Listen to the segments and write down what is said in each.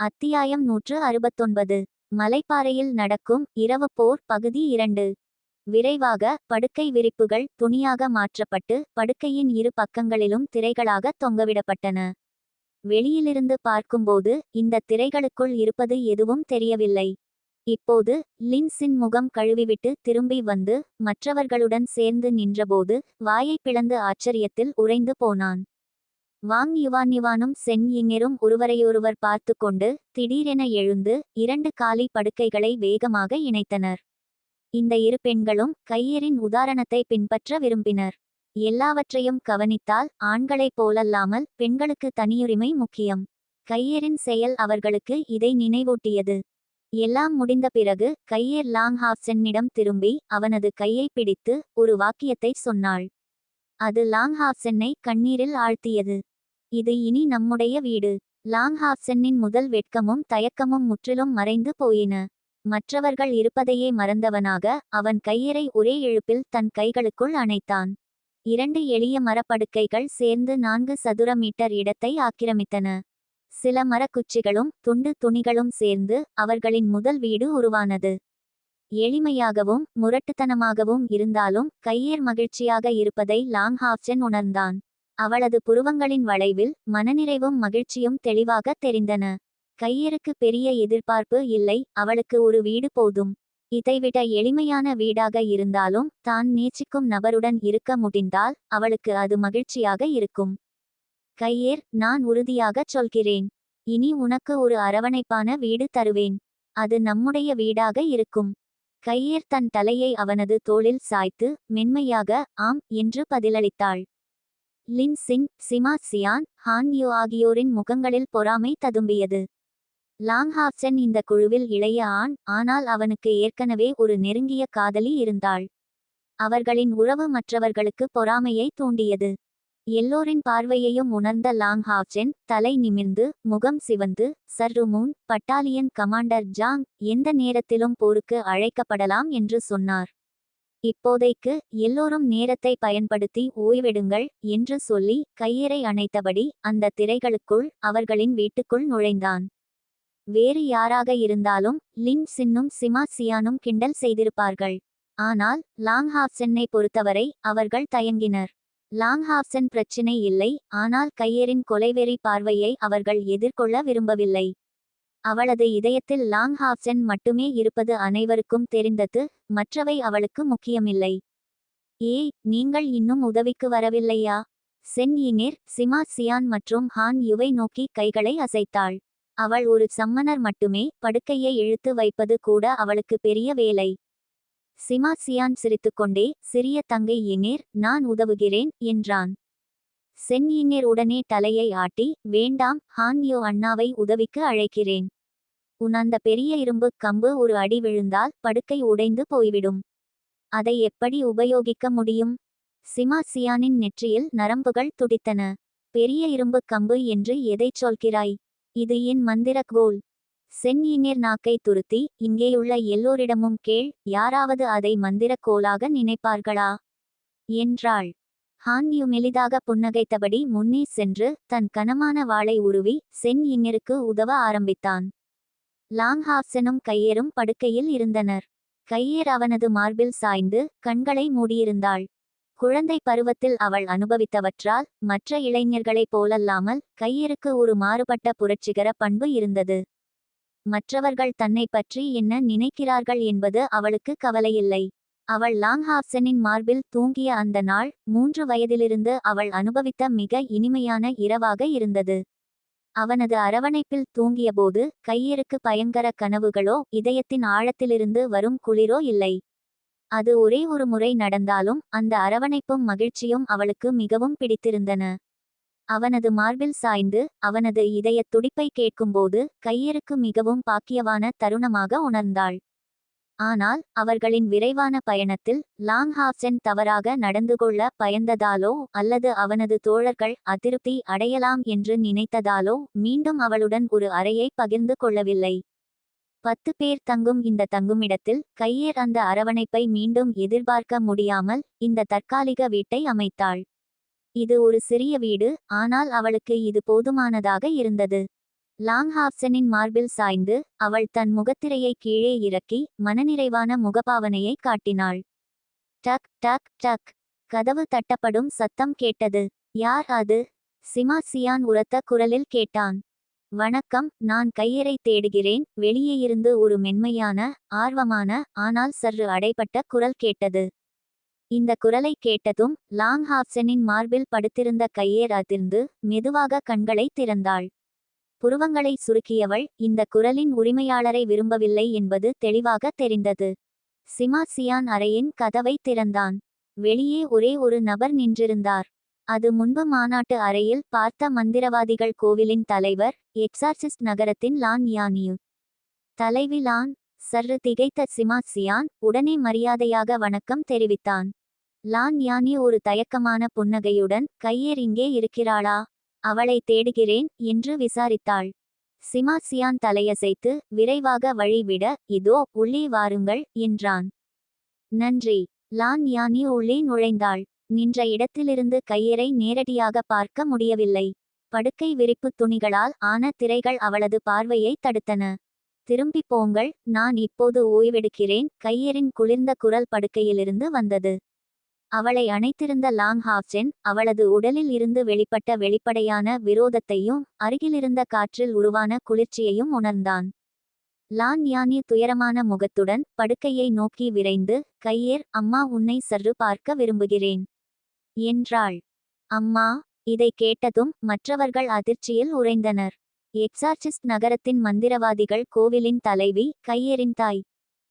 அத்தியாயம் நூற்று அறுபத்தொன்பது. மலைப்பாறையில் நடக்கும் இரவு போர் பகுதி இரண்டு. விரைவாக படுக்கை விரிப்புகள் துணியாக மாற்றப்பட்டு படுக்கையின் இரு பக்கங்களிலும் திரைகளாக தொங்கவிடப்பட்டன. வெளியிலிருந்து பார்க்கும்போது இந்த திரைகளுக்குள் இருப்பது எதுவும் தெரியவில்லை. இப்போது லின்ஸின் முகம் கழுவிவிட்டு திரும்பி வந்து மற்றவர்களுடன் சேர்ந்து நின்றபோது வாயை பிளந்து ஆச்சரியத்தில் உறைந்து போனான். வாங் யுவான் யுவானும் சென் இங்கெரும் ஒருவரையொருவர் பார்த்து கொண்டு திடீரென எழுந்து இரண்டு காலி படுக்கைகளை வேகமாக இணைத்தனர். இந்த இரு பெண்களும் கையரின் உதாரணத்தை பின்பற்ற விரும்பினர். எல்லாவற்றையும் கவனித்தால் ஆண்களைப் போலல்லாமல் பெண்களுக்கு தனியுரிமை முக்கியம். கையரின் செயல் அவர்களுக்கு இதை நினைவூட்டியது. எல்லாம் முடிந்த பிறகு கையர் லாங் ஹாப்சென்னிடம் திரும்பி அவனது கையை பிடித்து ஒரு வாக்கியத்தை சொன்னாள். அது லாங் ஹாப்சென்னை கண்ணீரில் ஆழ்த்தியது. இது இனி நம்முடைய வீடு. லாங் ஹாப்சென்னின் முதல் வெட்கமும் தயக்கமும் முற்றிலும் மறைந்து போயின. மற்றவர்கள் இருப்பதையே மறந்தவனாக அவன் கையரை ஒரே இழுப்பில் தன் கைகளுக்குள் அணைத்தான். இரண்டு எளிய மரப்படுக்கைகள் சேர்ந்து நான்கு சதுர மீட்டர் இடத்தை ஆக்கிரமித்தன. சில மரக்குச்சிகளும் துண்டு துணிகளும் சேர்ந்து அவர்களின் முதல் வீடு உருவானது. எளிமையாகவும் முரட்டுத்தனமாகவும் இருந்தாலும் கையேர் மகிழ்ச்சியாக இருப்பதை லாங் ஹாப்சன் உணர்ந்தான். அவளது புருவங்களின் வளைவில் மனநிறைவும் மகிழ்ச்சியும் தெளிவாக தெரிந்தன. கையருக்கு பெரிய எதிர்பார்ப்பு இல்லை அவளுக்கு ஒரு வீடு போதும். இதைவிட எளிமையான வீடாக இருந்தாலும் தான் நேசிக்கும் நபருடன் இருக்க முடிந்தால் அவளுக்கு அது மகிழ்ச்சியாக இருக்கும். கையேர் நான் உறுதியாகச் சொல்கிறேன். இனி உனக்கு ஒரு அரவணைப்பான வீடு தருவேன். அது நம்முடைய வீடாக இருக்கும். கையேர் தன் தலையை அவனது தோளில் சாய்த்து மென்மையாக ஆம் என்று பதிலளித்தாள். லின் சிங் சிமா சியான் ஹான்யோ ஆகியோரின் முகங்களில் பொறாமை ததும்பியது. லாங் ஹாப்சன் இந்த குழுவில் இளைய ஆண் ஆனால் அவனுக்கு ஏற்கனவே ஒரு நெருங்கிய காதலி இருந்தாள். அவர்களின் உறவு மற்றவர்களுக்கு பொறாமையை தூண்டியது. எல்லோரின் பார்வையையும் உணர்ந்த லாங் ஹாப்சென் தலை நிமிர்ந்து முகம் சிவந்து சர்ருமூன் பட்டாலியன் கமாண்டர் ஜாங் எந்த நேரத்திலும் போருக்கு அழைக்கப்படலாம் என்று சொன்னார். இப்போதைக்கு எல்லோரும் நேரத்தை பயன்படுத்தி ஓய்வெடுங்கள் என்று சொல்லி கையறை அணைத்தபடி அந்த திரைகளுக்குள் அவர்களின் வீட்டுக்குள் நுழைந்தான். வேறு யாராக இருந்தாலும் லின் சின்னும் சிமா சியானும் கிண்டல் செய்திருப்பார்கள். ஆனால் லாங் ஹாப்சென்னை பொறுத்தவரை அவர்கள் தயங்கினர். லாங் ஹாப்சன் பிரச்சினை இல்லை ஆனால் கையரின் கொலைவெறி பார்வையை அவர்கள் எதிர்கொள்ள விரும்பவில்லை. அவளது இதயத்தில் லாங் ஹாஃப்சென் மட்டுமே இருப்பது அனைவருக்கும் தெரிந்தது மற்றவை அவளுக்கு முக்கியமில்லை. ஏய் நீங்கள் இன்னும் உதவிக்கு வரவில்லையா? சென் இனிர் சிமா சியான் மற்றும் ஹான் யுவை நோக்கி கைகளை அசைத்தாள். அவள் ஒரு சம்மனர் மட்டுமே படுக்கையை இழுத்து வைப்பது கூட அவளுக்கு பெரிய வேலை. சிமா சியான் சிரித்துக்கொண்டே சிறிய தங்கை இனிர் நான் உதவுகிறேன் என்றான். சென் உடனே தலையை ஆட்டி வேண்டாம் ஹான் யோ அண்ணாவை உதவிக்கு அழைக்கிறேன். உன் அந்த பெரிய இரும்பு கம்பு ஒரு அடி விழுந்தால் படுக்கை உடைந்து போய்விடும். அதை எப்படி உபயோகிக்க முடியும்? சிமா சியானின் நெற்றியில் நரம்புகள் துடித்தன. பெரிய இரும்பு கம்பு என்று எதைச் சொல்கிறாய்? இது என் மந்திர கோல். சென் நாக்கை துருத்தி இங்கேயுள்ள எல்லோரிடமும் கேள் யாராவது அதை மந்திர கோலாக நினைப்பார்களா? என்றாள். ஹான்யூ மெலிதாக புன்னகைத்தபடி முன்னே சென்று தன் கனமான வாளை உருவி சென் இன்னருக்கு உதவ ஆரம்பித்தான். லாங் கையேரும் படுக்கையில் இருந்தனர். கையேர் அவனது மார்பில் சாய்ந்து கண்களை மூடியிருந்தாள். குழந்தை பருவத்தில் அவள் அனுபவித்தவற்றால் மற்ற இளைஞர்களைப் போலல்லாமல் கையேருக்கு ஒரு மாறுபட்ட புரட்சிகர பண்பு இருந்தது. மற்றவர்கள் தன்னை பற்றி என்ன நினைக்கிறார்கள் என்பது அவளுக்கு கவலையில்லை. அவள் லாங்ஹாப்சனின் மார்பில் தூங்கிய அந்த நாள் மூன்று வயதிலிருந்து அவள் அனுபவித்த மிக இனிமையான இரவாக இருந்தது. அவனது அரவணைப்பில் தூங்கியபோது கையிருக்கு பயங்கர கனவுகளோ இதயத்தின் ஆழத்திலிருந்து வரும் குளிரோ இல்லை. அது ஒரே ஒரு முறை நடந்தாலும் அந்த அரவணைப்பும் மகிழ்ச்சியும் அவளுக்கு மிகவும் பிடித்திருந்தன. அவனது மார்பில் சாய்ந்து அவனது இதயத் துடிப்பை கேட்கும்போது கையருக்கு மிகவும் பாக்கியவான தருணமாக உணர்ந்தாள். ஆனால் அவர்களின் விரைவான பயணத்தில் லாங் ஹாப்சென் தவறாக நடந்து கொள்ள பயந்ததாலோ அல்லது அவனது தோழர்கள் அதிருப்தி அடையலாம் என்று நினைத்ததாலோ மீண்டும் அவளுடன் ஒரு அறையை பகிர்ந்து கொள்ளவில்லை. பத்து பேர் தங்கும் இந்த தங்குமிடத்தில் கையேர் அந்த அரவணைப்பை மீண்டும் எதிர்பார்க்க முடியாமல் இந்த தற்காலிக வீட்டை அமைத்தாள். இது ஒரு சிறிய வீடு ஆனால் அவளுக்கு இது போதுமானதாக இருந்தது. லாங்ஹாப்சனின் மார்பில் சாய்ந்து அவள் தன் முகத்திரையை கீழே இறக்கி மனநிறைவான முகபாவனையை காட்டினாள். டக் டக் டக். கதவு தட்டப்படும் சத்தம் கேட்டது. யார் அது? சிமா சியான் உரத்த குரலில் கேட்டான். வணக்கம் நான் கையறை தேடுகிறேன். வெளியே இருந்து ஒரு மென்மையான ஆர்வமான ஆனால் சற்று அடைபட்ட குரல் கேட்டது. இந்த குரலை கேட்டதும் லாங் ஹாப்சனின் மார்பில் படுத்திருந்த கையேர் அதிர்ந்து மெதுவாக கண்களை திறந்தாள். புருவங்களை சுருக்கியவள் இந்த குரலின் உரிமையாளரை விரும்பவில்லை என்பது தெளிவாக தெரிந்தது. சிமா சியான் அறையின் கதவை திறந்தான். வெளியே ஒரே ஒரு நபர் நின்றிருந்தார். அது முன்பு மாநாட்டு அறையில் பார்த்த மந்திரவாதிகள் கோவிலின் தலைவர் எக்ஸார்சிஸ்ட் நகரத்தின் லான் யானியு. தலைவி லான் திகைத்த சிமா சியான் உடனே மரியாதையாக வணக்கம் தெரிவித்தான். லான் யானி ஒரு தயக்கமான புன்னகையுடன் கையேறிங்கே இருக்கிறாளா? அவளை தேடுகிறேன் என்று விசாரித்தாள். சிமா சியான் தலையசைத்து விரைவாக வழிவிட இதோ உள்ளே வாருங்கள் என்றான். நன்றி. லான் யானி உள்ளே நுழைந்தாள். நின்ற இடத்திலிருந்து கையரை நேரடியாக பார்க்க முடியவில்லை. படுக்கை விரிப்பு துணிகளால் ஆன திரைகள் அவளது பார்வையை தடுத்தன. திரும்பி போங்கள் நான் இப்போது ஓய்வெடுக்கிறேன் கையரின் குளிர்ந்த குரல் படுக்கையிலிருந்து வந்தது. அவளை அணைத்திருந்த லாங் ஹாப்சென் அவளது உடலில் இருந்து வெளிப்பட்ட வெளிப்படையான விரோதத்தையும் அருகிலிருந்த காற்றில் உருவான குளிர்ச்சியையும் உணர்ந்தான். லான் யானி துயரமான முகத்துடன் படுக்கையை நோக்கி விரைந்து கையேர் அம்மா உன்னை சற்று பார்க்க விரும்புகிறேன். என்றாள். அம்மா இதை கேட்டதும் மற்றவர்கள் அதிர்ச்சியில் உறைந்தனர். எக்ஸார்சிஸ்ட் நகரத்தின் மந்திரவாதிகள் கோவிலின் தலைவி கையேறின் தாய்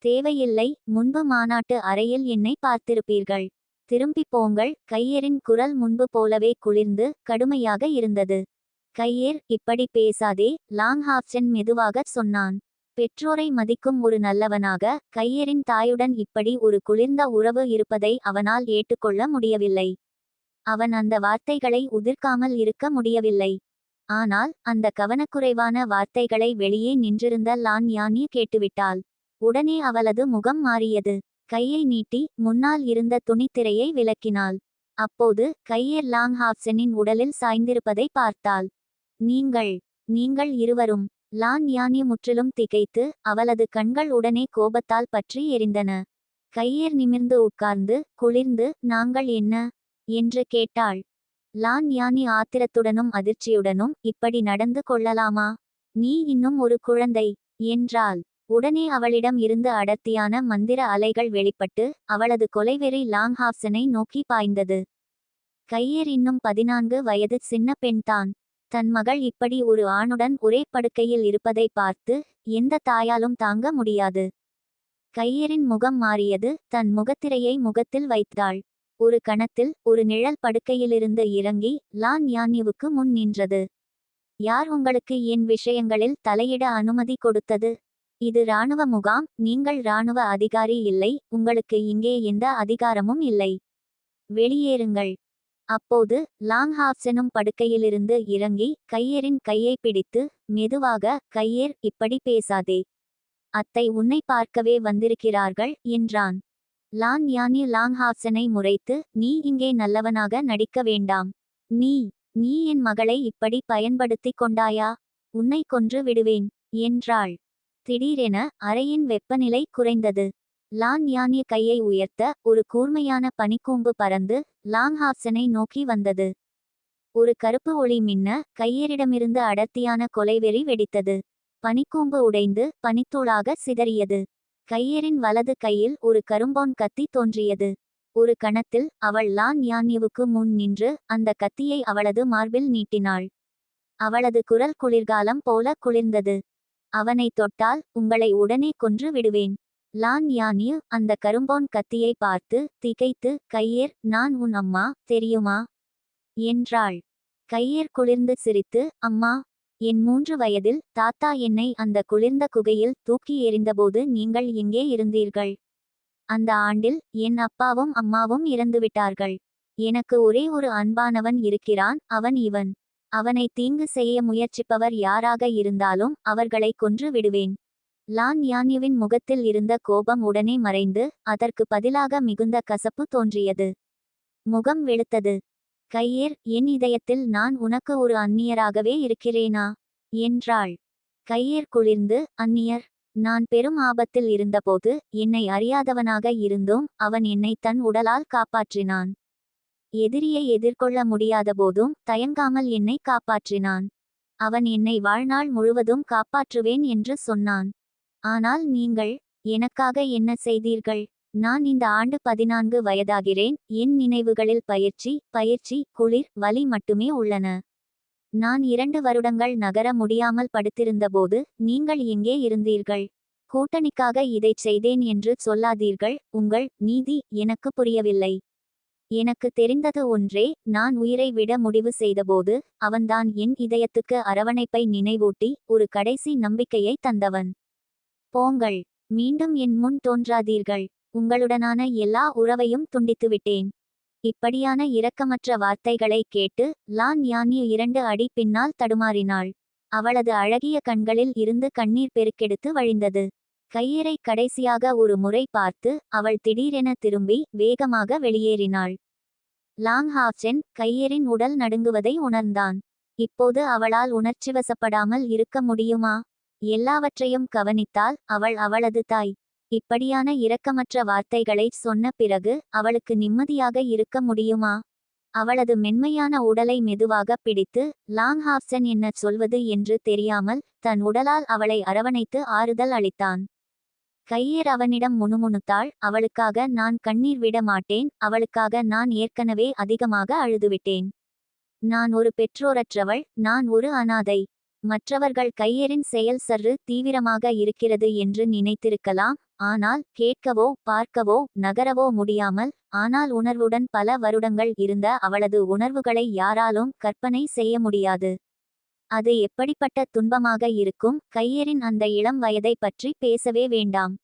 தேவையில்லை முன்பு மாநாட்டு அறையில் என்னை பார்த்திருப்பீர்கள். திரும்பி போங்கள். கையரின் குரல் முன்பு போலவே குளிர்ந்து கடுமையாக இருந்தது. கையேர் இப்படி பேசாதே லாங் ஹாப்சன் மெதுவாகச் சொன்னான். பெற்றோரை மதிக்கும் ஒரு நல்லவனாக கையரின் தாயுடன் இப்படி ஒரு குளிர்ந்த உறவு இருப்பதை அவனால் ஏற்றுக்கொள்ள முடியவில்லை. அவன் அந்த வார்த்தைகளை உதிர்க்காமல் இருக்க முடியவில்லை. ஆனால் அந்த கவனக்குறைவான வார்த்தைகளை வெளியே நின்றிருந்த லான் யானி கேட்டுவிட்டாள். உடனே அவளது முகம் மாறியது. கையை நீட்டி முன்னால் இருந்த துணித்திரையை விலக்கினாள் அப்போது கையர் லாங் ஹாப்சனின் உடலில் சாய்ந்திருப்பதை பார்த்தாள். நீங்கள் நீங்கள் இருவரும் லான் யானி முற்றிலும் திகைத்து அவளது கண்கள் உடனே கோபத்தால் பற்றி எரிந்தன. கையேர் நிமிர்ந்து உட்கார்ந்து குளிர்ந்து நாங்கள் என்ன? என்று கேட்டாள். லான் யானி ஆத்திரத்துடனும் அதிர்ச்சியுடனும் இப்படி நடந்து கொள்ளலாமா? நீ இன்னும் ஒரு குழந்தை என்றாள். உடனே அவளிடம் இருந்து அடர்த்தியான மந்திர அலைகள் வெளிப்பட்டு அவளது கொலைவெறி லாங்ஹாப்சனை நோக்கி பாய்ந்தது. கையேர் இன்னும் பதினான்கு வயது சின்ன பெண்தான் தன் மகள் இப்படி ஒரு ஆணுடன் ஒரே படுக்கையில் இருப்பதை பார்த்து எந்த தாயாலும் தாங்க முடியாது. கையரின் முகம் மாறியது தன் முகத்திரையை முகத்தில் வைத்தாள். ஒரு கணத்தில் ஒரு நிழல் படுக்கையிலிருந்து இறங்கி லான் யான்யுவுக்கு முன் நின்றது. யார் உங்களுக்கு என் விஷயங்களில் தலையிட அனுமதி கொடுத்தது? இது இராணுவ முகாம் நீங்கள் இராணுவ அதிகாரி இல்லை உங்களுக்கு இங்கே எந்த அதிகாரமும் இல்லை. வெளியேறுங்கள். அப்போது லாங் ஹாப்சனும் படுக்கையிலிருந்து இறங்கி கையரின் கையை பிடித்து மெதுவாக கையேர் இப்படி பேசாதே. அத்தை உன்னை பார்க்கவே வந்திருக்கிறார்கள் என்றான். லான் யானி லாங் ஹாப்சனை முறைத்து நீ இங்கே நல்லவனாக நடிக்க வேண்டாம். நீ நீ என் மகளை இப்படி பயன்படுத்திக் கொண்டாயா? உன்னை கொன்று விடுவேன் என்றாள். திடீரென அறையின் வெப்பநிலை குறைந்தது. லான் யானிய கையை உயர்த்த ஒரு கூர்மையான பனிக்கூம்பு பறந்து லாங்ஹாப்சனை நோக்கி வந்தது. ஒரு கருப்பு ஒளி மின்ன கையரிடமிருந்து அடர்த்தியான கொலைவெறி வெடித்தது. பனிக்கூம்பு உடைந்து பனித்தூளாக சிதறியது. கையரின் வலது கையில் ஒரு கரும்போன் கத்தி தோன்றியது. ஒரு கணத்தில் அவள் லான் யான்யுவுக்கு முன் நின்று அந்த கத்தியை அவளது மார்பில் நீட்டினாள். அவளது குரல் குளிர்காலம் போல குளிர்ந்தது. அவனை தொட்டால் உங்களை உடனே கொன்று விடுவேன். லான் யானியு அந்த கரும்போன் கத்தியை பார்த்து திகைத்து கையேர் நான் உன் அம்மா தெரியுமா? என்றாள். கையேர் குளிர்ந்து சிரித்து அம்மா என் மூன்று வயதில் தாத்தா என்னை அந்த குளிர்ந்த குகையில் தூக்கி எறிந்தபோது நீங்கள் எங்கே இருந்தீர்கள்? அந்த ஆண்டில் என் அப்பாவும் அம்மாவும் இறந்துவிட்டார்கள். எனக்கு ஒரே ஒரு அன்பானவன் இருக்கிறான் அவன் இவன். அவனை தீங்கு செய்ய முயற்சிப்பவர் யாராக இருந்தாலும் அவர்களை கொன்று விடுவேன். லான் யான்யுவின் முகத்தில் இருந்த கோபம் உடனே மறைந்து அதற்கு பதிலாக மிகுந்த கசப்பு தோன்றியது. முகம் வெளுத்தது. கையேர் என் இதயத்தில் நான் உனக்கு ஒரு அந்நியராகவே இருக்கிறேனா என்றாள். கையேர் குளிர்ந்து அந்நியர் நான் பெரும் ஆபத்தில் இருந்தபோது என்னை அறியாதவனாக இருந்தும் அவன் என்னை தன் உடலால் காப்பாற்றினான். எதிரியை எதிர்கொள்ள முடியாத போதும் தயங்காமல் என்னை காப்பாற்றினான். அவன் என்னை வாழ்நாள் முழுவதும் காப்பாற்றுவேன் என்று சொன்னான். ஆனால் நீங்கள் எனக்காக என்ன செய்தீர்கள்? நான் இந்த ஆண்டு பதினான்கு வயதாகிறேன். என் நினைவுகளில் பயிற்சி பயிற்சி குளிர் வலி மட்டுமே உள்ளன. நான் இரண்டு வருடங்கள் நகர முடியாமல் படுத்திருந்தபோது நீங்கள் எங்கே இருந்தீர்கள்? கூட்டணிக்காக இதைச் செய்தேன் என்று சொல்லாதீர்கள். உங்கள் நீதி எனக்கு புரியவில்லை. எனக்கு தெரிந்தது ஒன்றே நான் உயிரை விட முடிவு செய்தபோது அவன்தான் என் இதயத்துக்கு அரவணைப்பை நினைவூட்டி ஒரு கடைசி நம்பிக்கையை தந்தவன். போங்கள். மீண்டும் என் முன் தோன்றாதீர்கள். உங்களுடனான எல்லா உறவையும் துண்டித்துவிட்டேன். இப்படியான இரக்கமற்ற வார்த்தைகளை கேட்டு லான் யானி இரண்டு அடி பின்னால் தடுமாறினாள். அவளது அழகிய கண்களில் இருந்து கண்ணீர் பெருக்கெடுத்து வழிந்தது. கையரை கடைசியாக ஒரு முறை பார்த்து அவள் திடீரென திரும்பி வேகமாக வெளியேறினாள். லாங் ஹாஃப்சென் கையரின் உடல் நடுங்குவதை உணர்ந்தான். இப்போது அவளால் உணர்ச்சிவசப்படாமல் இருக்க முடியுமா? எல்லாவற்றையும் கவனித்தால் அவள் அவளது தாய். இப்படியான இரக்கமற்ற வார்த்தைகளை சொன்ன பிறகு அவளுக்கு நிம்மதியாக இருக்க முடியுமா? அவளது மென்மையான உடலை மெதுவாக பிடித்து லாங் ஹாப்சன் என்ன சொல்வது என்று தெரியாமல் தன் உடலால் அவளை அரவணைத்து ஆறுதல் அளித்தான். கையேர் அவனிடம் முணுமுணுத்தாள் அவளுக்காக நான் கண்ணீர் விட மாட்டேன் அவளுக்காக நான் ஏற்கனவே அதிகமாக அழுதுவிட்டேன். நான் ஒரு பெற்றோரற்றவள் நான் ஒரு அனாதை. மற்றவர்கள் கையேரின் செயல் சற்று தீவிரமாக இருக்கிறது என்று நினைத்திருக்கலாம் ஆனால் கேட்கவோ பார்க்கவோ நகரவோ முடியாமல் ஆனால் உணர்வுடன் பல வருடங்கள் இருந்த அவளது உணர்வுகளை யாராலும் கற்பனை செய்ய முடியாது. அது எப்படிப்பட்ட துன்பமாக இருக்கும்? கையரின் அந்த இளம் வயதை பற்றி பேசவே வேண்டாம்.